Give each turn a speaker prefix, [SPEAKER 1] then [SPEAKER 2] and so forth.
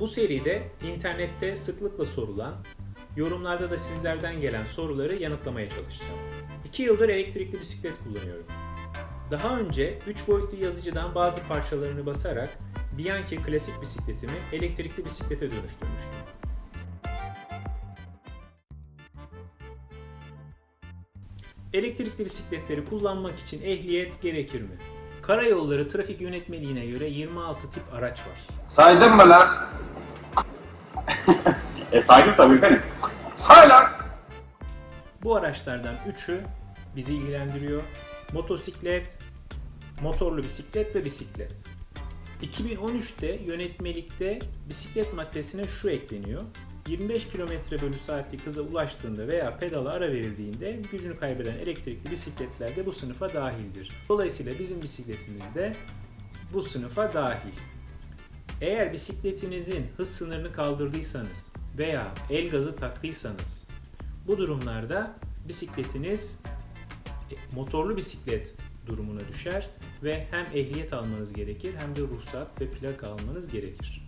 [SPEAKER 1] Bu seride internette sıklıkla sorulan, yorumlarda da sizlerden gelen soruları yanıtlamaya çalışacağım. 2 yıldır elektrikli bisiklet kullanıyorum. Daha önce 3 boyutlu yazıcıdan bazı parçalarını basarak Bianchi klasik bisikletimi elektrikli bisiklete dönüştürmüştüm. Elektrikli bisikletleri kullanmak için ehliyet gerekir mi? Karayolları Trafik Yönetmeliğine göre 26 tip araç var.
[SPEAKER 2] Saydın mı lan?
[SPEAKER 3] E saydım tabii efendim.
[SPEAKER 2] Say lan!
[SPEAKER 1] Bu araçlardan üçü bizi ilgilendiriyor. Motosiklet, motorlu bisiklet ve bisiklet. 2013'te yönetmelikte bisiklet maddesine şu ekleniyor. 25 km bölü saatlik hıza ulaştığında veya pedala ara verildiğinde gücünü kaybeden elektrikli bisikletler de bu sınıfa dahildir. Dolayısıyla bizim bisikletimiz de bu sınıfa dahil. Eğer bisikletinizin hız sınırını kaldırdıysanız veya el gazı taktıysanız bu durumlarda bisikletiniz e, motorlu bisiklet durumuna düşer ve hem ehliyet almanız gerekir hem de ruhsat ve plaka almanız gerekir.